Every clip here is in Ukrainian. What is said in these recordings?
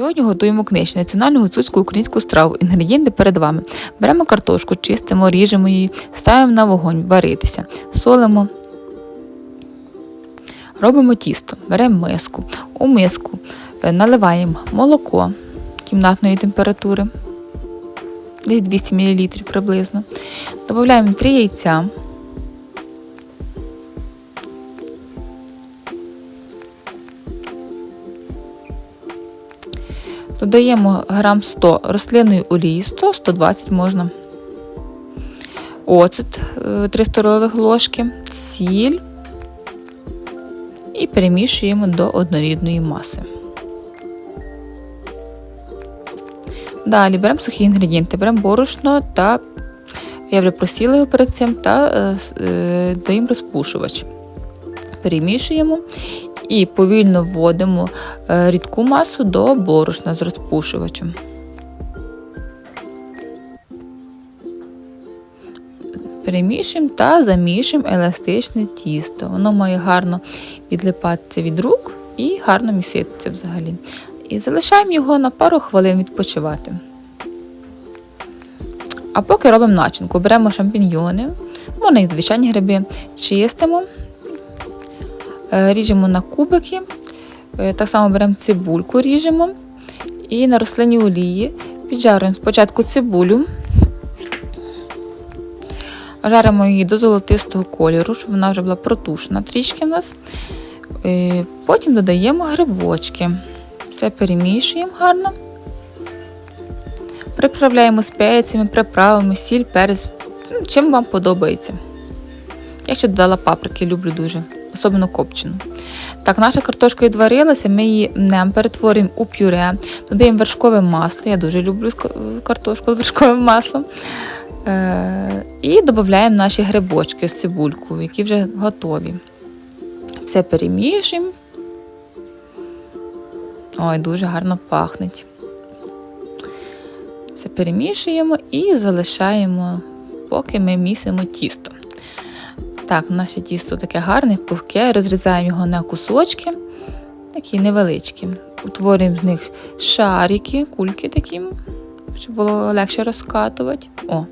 Сьогодні готуємо книжку національну гуцульську українську страву. Інгредієнти перед вами. Беремо картошку, чистимо, ріжемо її, ставимо на вогонь варитися, солимо. Робимо тісто, беремо миску. У миску е, наливаємо молоко кімнатної температури, десь 200 мл приблизно. Додаємо 3 яйця. Додаємо грам 100 рослинної олії, 100-120 можна. Оцет 3 столових ложки, сіль і перемішуємо до однорідної маси. Далі беремо сухі інгредієнти, беремо борошно та я вже просіла його перед цим та е, е, даємо розпушувач. Перемішуємо і повільно вводимо е, рідку масу до борошна з розпушувачем. Перемішуємо та замішуємо еластичне тісто. Воно має гарно відлипатися від рук і гарно міситися взагалі. І залишаємо його на пару хвилин відпочивати. А поки робимо начинку, беремо шампіньйони, можна і звичайні гриби, чистимо, ріжемо на кубики, е, так само беремо цибульку, ріжемо і на рослинній олії піджарюємо спочатку цибулю, жаримо її до золотистого кольору, щоб вона вже була протушена трішки в нас. Е, Потім додаємо грибочки. Все перемішуємо гарно. Приправляємо спеціями, приправами, сіль, перець, ну, чим вам подобається. Я ще додала паприки, люблю дуже, особливо копчену. Так, наша картошка відварилася, ми її не перетворюємо у пюре, додаємо вершкове масло. Я дуже люблю картошку з вершковим маслом. Е- і додаємо наші грибочки з цибулькою, які вже готові. Все перемішуємо. Ой, дуже гарно пахнеть. Все перемішуємо і залишаємо, поки ми місимо тісто. Так, наше тісто таке гарне, пухке, розрізаємо його на кусочки, такі невеличкі. Утворюємо з них шарики, кульки такі, щоб було легше розкатувати. О,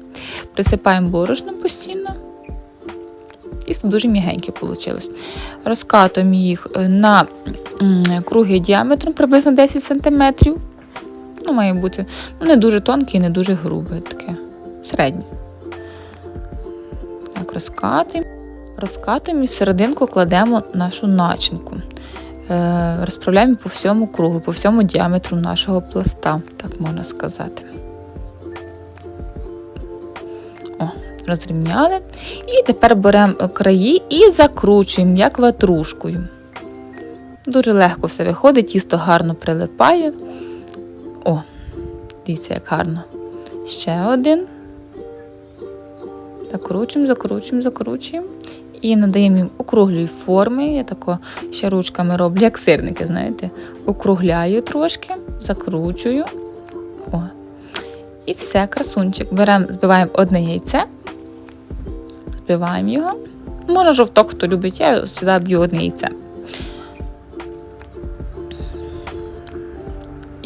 присипаємо борошном постійно. Тісто дуже м'ягеньке вийшло. Розкатуємо їх е, на круги діаметром приблизно 10 см. Ну, має бути ну, не дуже тонке і не дуже грубе, таке середнє. Так, розкатуємо. Розкатуємо і в серединку кладемо нашу начинку. Е, розправляємо по всьому кругу, по всьому діаметру нашого пласта, так можна сказати. О, розрівняли. І тепер беремо краї і закручуємо, як ватрушкою. Дуже легко все виходить, тісто гарно прилипає. О, дивіться, як гарно. Ще один. Закручуємо, закручуємо, закручуємо. І надаємо їм округлої форми. Я тако ще ручками роблю, як сирники, знаєте. Округляю трошки, закручую. О. І все, красунчик. Беремо, збиваємо одне яйце, збиваємо його. Можна жовток, хто любить, я сюди б'ю одне яйце.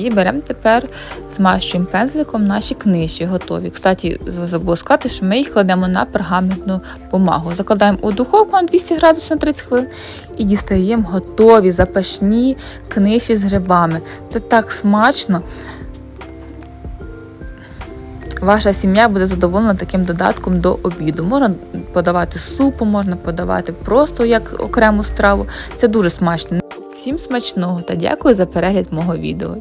І беремо тепер, змащуємо пензликом наші книжі готові. Кстати, забула сказати, що ми їх кладемо на пергаментну бумагу. Закладаємо у духовку на 200 градусів на 30 хвилин і дістаємо готові запашні книжі з грибами. Це так смачно. Ваша сім'я буде задоволена таким додатком до обіду. Можна подавати супу, можна подавати просто як окрему страву. Це дуже смачно. Всім смачного та дякую за перегляд мого відео.